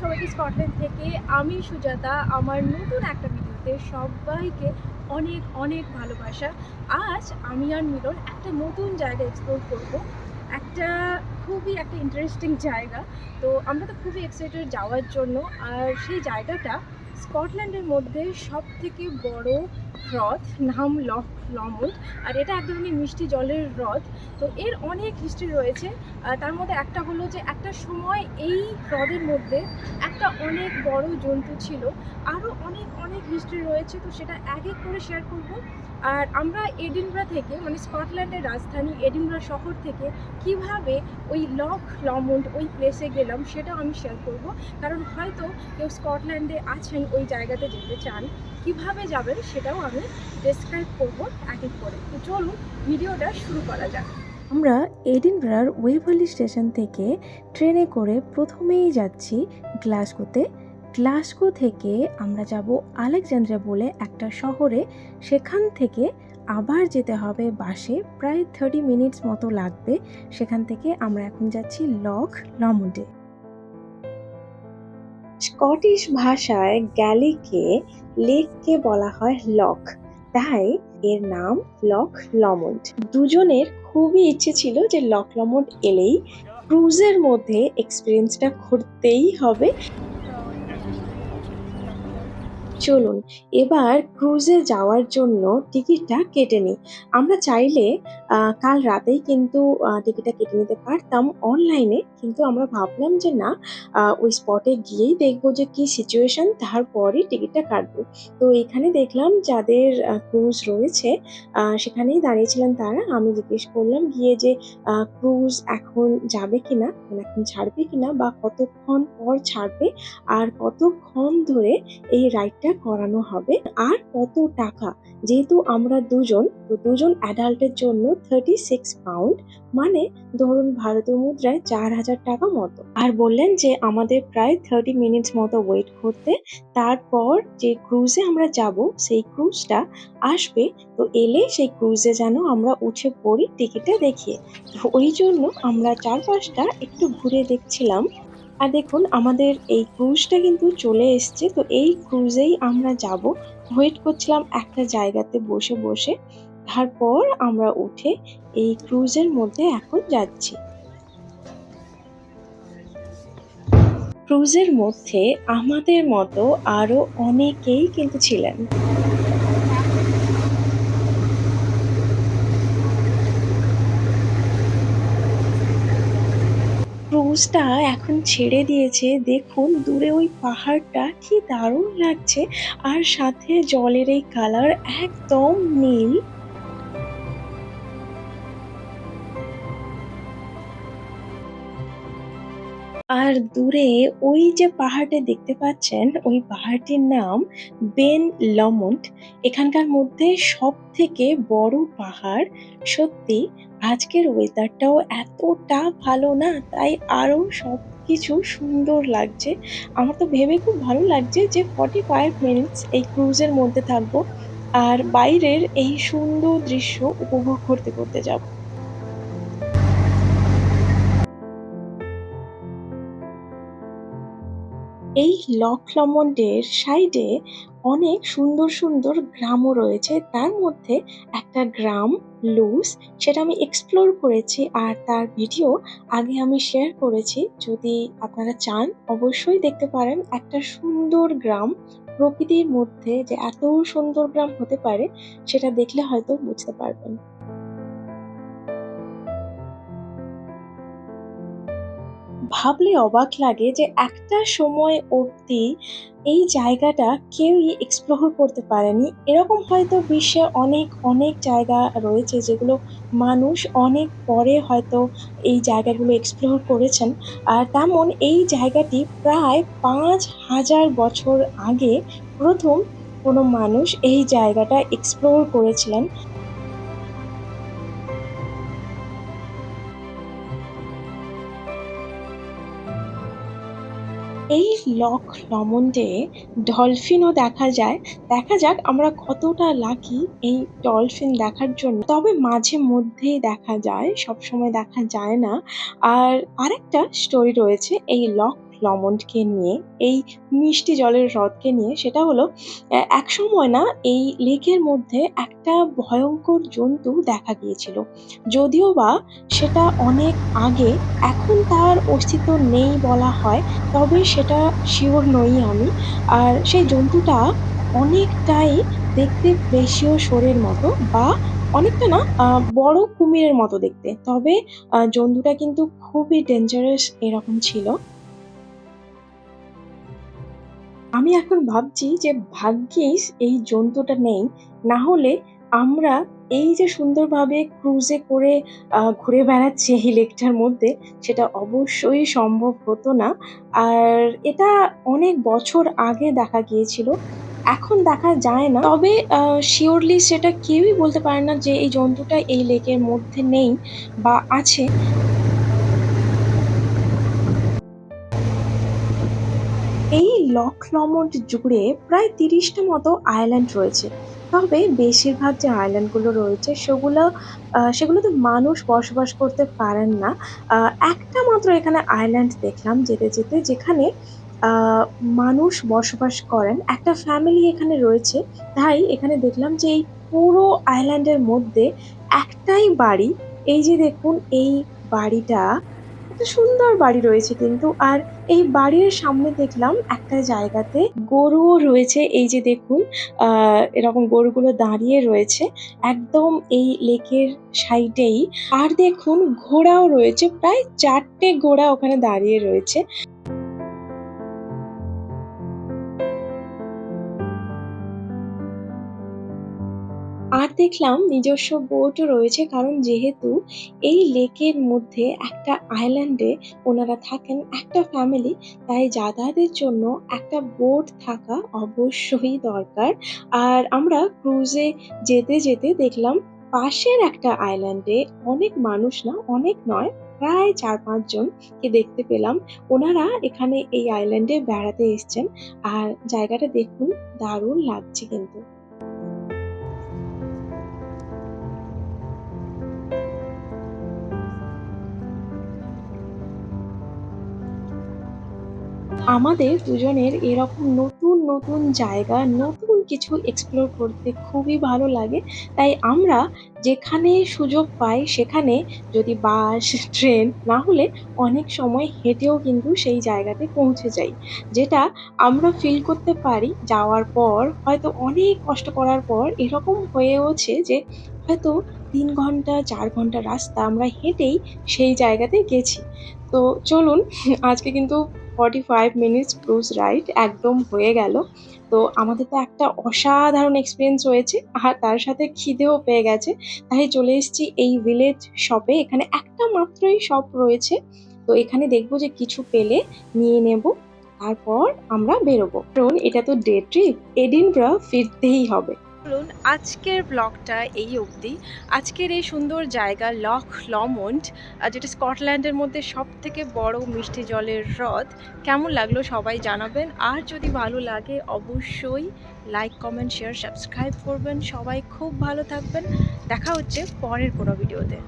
সবাইকে স্কটল্যান্ড থেকে আমি সুজাতা। আমার নতুন একটা ভিডিওতে সবাইকে অনেক অনেক ভালোবাসা। আজ আমি আর মিলন একটা নতুন জায়গা এক্সপ্লোর করব। একটা খুবই একটা ইন্টারেস্টিং জায়গা। তো আমরা তো খুবই এক্সাইটেড যাওয়ার জন্য। আর সেই জায়গাটা স্কটল্যান্ডের মধ্যে সব থেকে বড় হ্রদ, নাম লক লমন্ড আর এটা এক ধরনের মিষ্টি জলের হ্রদ। তো এর অনেক হিস্ট্রি রয়েছে। তার মধ্যে একটা হলো যে একটা সময় এই হ্রদের মধ্যে একটা অনেক বড় জন্তু ছিল। আরও অনেক অনেক হিস্ট্রি রয়েছে। তো সেটা এক এক করে শেয়ার করব। আর আমরা এডিনব্রা থেকে মানে স্কটল্যান্ডের রাজধানী এডিনব্রা শহর থেকে কীভাবে ওই লক লমন্ড ওই প্লেসে গেলাম সেটাও আমি শেয়ার করব। কারণ হয়তো কেউ স্কটল্যান্ডে আছেন, ওই জায়গাতে যেতে চান, কীভাবে যাবেন সেটাও আমি ডেসক্রাইব করব এক এক করে তো চলুন, ভিডিওটা শুরু করা যাক। আমরা এডিনব্রার ওয়েভারলি স্টেশন থেকে ট্রেনে করে প্রথমেই যাচ্ছি গ্লাসগোতে গ্লাসগো থেকে আমরা যাব আলেকজান্দ্রিয়া বলে একটা শহরে। সেখান থেকে আবার যেতে হবে বাসে। প্রায় থার্টি মিনিটস মতো লাগবে। সেখান থেকে আমরা এখন যাচ্ছি লক লমন্ডে স্কটিশ ভাষায় গ্যালিকে, লেককে বলা হয় লক। তাই এর নাম লক লমন্ড দুজনের খুবই ইচ্ছে ছিল যে লক লমন্ড এলেই ক্রুজের মধ্যে এক্সপিরিয়েন্সটা করতেই হবে। চলুন, এবার ক্রুজে যাওয়ার জন্য টিকিটটা কেটে নিই। আমরা চাইলে কাল রাতেই কিন্তু টিকিটটা কেটে নিতে পারতাম অনলাইনে কিন্তু আমরা ভাবলাম যে না ওই স্পটে গিয়েই দেখব যে কি সিচুয়েশন তারপরই টিকিটটা কাটবো। তো এখানে দেখলাম যাদের ক্রুজ রয়েছে সেখানেই দাঁড়িয়েছিলেন তারা। আমি জিজ্ঞেস করলাম, গিয়ে যে ক্রুজ এখন যাবে কিনা মানে এখন ছাড়বে কিনা, বা কতক্ষণ পর ছাড়বে, আর কতক্ষণ ধরে এই রাইডটা করানো হবে। আর কত টাকা? যেহেতু আমরা দুজন, তো দুজন অ্যাডাল্টের জন্য থার্টি সিক্স পাউন্ড মানে ধরুন ভারতীয় মুদ্রায় চার হাজার টাকা মতো। আর বললেন যে আমাদের প্রায় থার্টি মিনিটস মতো ওয়েট করতে। তারপর যে ক্রুজে আমরা যাব, সেই ক্রুজটা আসবে। তো এলে সেই ক্রুজে যেন আমরা উঠে পড়ি টিকিটটা দেখিয়ে। তো ওই জন্য আমরা চারপাশটা একটু ঘুরে দেখছিলাম। আর দেখুন, আমাদের এই ক্রুজটা কিন্তু চলে এসছে। তো এই ক্রুজেই আমরা যাব। ওয়েট করছিলাম একটা জায়গাতে বসে বসে। তারপর আমরা উঠে এই ক্রুজের মধ্যে এখন যাচ্ছি। ক্রুজের মধ্যে আমাদের মতো আরও অনেকেই কিন্তু ছিলেন। ক্রুজটা এখন ছেড়ে দিয়েছে। দেখুন, দূরে ওই পাহাড়টা কি দারুণ লাগছে। আর সাথে জলের এই কালার একদম নীল। আর দূরে ওই যে পাহাড়টি দেখতে পাচ্ছেন, ওই পাহাড়টির নাম বেন লমন্ট। এখানকার মধ্যে সব থেকে বড় পাহাড়। সত্যি, আজকের ওয়েদারটাও এতটা ভালো না, তাই আরও সবকিছু সুন্দর লাগছে। আমার তো ভেবে খুব ভালো লাগছে যে ফর্টি ফাইভ মিনিটস এই ক্রুজের মধ্যে থাকব আর বাইরের এই সুন্দর দৃশ্য উপভোগ করতে করতে যাব। এই লক লমন্ডের সাইডে অনেক সুন্দর সুন্দর গ্রামও রয়েছে। তার মধ্যে একটা গ্রাম লুস সেটা আমি এক্সপ্লোর করেছি আর তার ভিডিও আগে আমি শেয়ার করেছি। যদি আপনারা চান, অবশ্যই দেখতে পারেন একটা সুন্দর গ্রাম। প্রকৃতির মধ্যে যে এত সুন্দর গ্রাম হতে পারে, সেটা দেখলে হয়তো বুঝতে পারবেন। ভাবলে অবাক লাগে যে একটা সময় অবধি এই জায়গাটা কেউই এক্সপ্লোর করতে পারেনি। এরকম হয়তো বিশ্বে অনেক অনেক জায়গা রয়েছে যেগুলো মানুষ অনেক পরে হয়তো এই জায়গাগুলো এক্সপ্লোর করেছেন। আর তেমন এই জায়গাটি প্রায় পাঁচ হাজার বছর আগে প্রথম কোনো মানুষ এই জায়গাটা এক্সপ্লোর করেছিলেন। লক লমন্ডে ডলফিনও দেখা যায়। দেখা যাক আমরা কতটা লাকি এই ডলফিন দেখার জন্য। তবে মাঝে মধ্যেই দেখা যায়, সবসময় দেখা যায় না। আর আরেকটা স্টোরি রয়েছে, এই লক লমন্ডকে নিয়ে, এই মিষ্টি জলের হ্রদকে নিয়ে, সেটা হলো এক সময় না, এই লেকের মধ্যে একটা ভয়ঙ্কর জন্তু দেখা গিয়েছিল। যদিও বা সেটা অনেক আগে, এখন তার অস্তিত্ব নেই বলা হয়, তবে সেটা শিওর নই আমি। আর সেই জন্তুটা অনেকটাই দেখতে প্লেশিওসোরের মতো বা অনেকটা না বড় কুমিরের মতো দেখতে। তবে জন্তুটা কিন্তু খুবই ডেঞ্জারাস এরকম ছিল। আমি এখন ভাবছি যে ভাগ্যিস এই জন্তুটা নেই, না হলে আমরা এই যে সুন্দরভাবে ক্রুজে করে ঘুরে বেড়াচ্ছে এই লেকটার মধ্যে, সেটা অবশ্যই সম্ভব হতো না। আর এটা অনেক বছর আগে দেখা গিয়েছিল, এখন দেখা যায় না। তবে শিওরলি সেটা কেউই বলতে পারে না যে এই জন্তুটা এই লেকের মধ্যে নেই বা আছে। এই লক লমন্ড জুড়ে প্রায় তিরিশটা মতো আইল্যান্ড রয়েছে। তবে বেশিরভাগ যে আইল্যান্ডগুলো রয়েছে, সেগুলো সেগুলোতে মানুষ বসবাস করতে পারেন না। একটা মাত্র এখানে আইল্যান্ড দেখলাম যেতে যেতে, যেখানে মানুষ বসবাস করেন। একটা ফ্যামিলি এখানে রয়েছে, তাই এখানে দেখলাম যে এই পুরো আইল্যান্ডের মধ্যে একটাই বাড়ি। এই যে দেখুন, এই বাড়িটা একটা সুন্দর বাড়ি রয়েছে কিন্তু, আর এই বাড়ির সামনে দেখলাম একটা জায়গাতে গরুও রয়েছে। এই যে দেখুন এরকম গরুগুলো দাঁড়িয়ে রয়েছে। একদম এই লেকের সাইডেই। আর দেখুন, ঘোড়াও রয়েছে, প্রায় চারটে ঘোড়া ওখানে দাঁড়িয়ে রয়েছে। আর দেখলাম নিজস্ব বোটও রয়েছে, কারণ যেহেতু এই লেকের মধ্যে একটা আইল্যান্ডে ওনারা থাকেন, একটা ফ্যামিলি তাই যাতায়াতের জন্য একটা বোট থাকা অবশ্যই দরকার। আর আমরা ক্রুজে যেতে যেতে দেখলাম পাশের একটা আইল্যান্ডে অনেক মানুষ না, অনেক নয়, প্রায় চার পাঁচজন কে দেখতে পেলাম। ওনারা এখানে এই আইল্যান্ডে বেড়াতে এসেছেন। আর জায়গাটা দেখুন দারুণ লাগছে কিন্তু। আমাদের দুজনের এরকম নতুন নতুন জায়গা, নতুন কিছু এক্সপ্লোর করতে খুবই ভালো লাগে। তাই আমরা যেখানে সুযোগ পাই সেখানে যদি বাস, ট্রেন না হলে অনেক সময় হেঁটেও কিন্তু সেই জায়গাতে পৌঁছে যাই। যেটা আমরা ফিল করতে পারি যাওয়ার পর, হয়তো অনেক কষ্ট করার পর এরকম হয়েওছে যে হয়তো তিন ঘণ্টা, চার ঘণ্টা রাস্তা আমরা হেঁটেই সেই জায়গাতে গেছি। তো চলুন, আজকে কিন্তু forty five minutes cruise ride একদম হয়ে গেল। তো আমাদের তো একটা অসাধারণ এক্সপিরিয়েন্স হয়েছে, আর তার সাথে খিদেও পেয়ে গেছে। তাই চলে এসেছি এই ভিলেজ শপে এখানে একটা মাত্রই শপ রয়েছে। তো এখানে দেখব যে কিছু পেলে নিয়ে নেব, তারপর আমরা বেরোবো। কারণ এটা তো ডে ট্রিপ এডিনব্রা ফিরতেই হবে। চলুন আজকের ব্লগটা এই অবধি। আজকের এই সুন্দর জায়গা লক লমন্ড যেটা স্কটল্যান্ডের মধ্যে সব থেকে বড় মিষ্টি জলের হ্রদ। কেমন লাগল সবাই জানাবেন। আর যদি ভালো লাগে অবশ্যই লাইক কমেন্ট শেয়ার সাবস্ক্রাইব করবেন। সবাই খুব ভালো থাকবেন। দেখা হচ্ছে পরের কোনো ভিডিওতে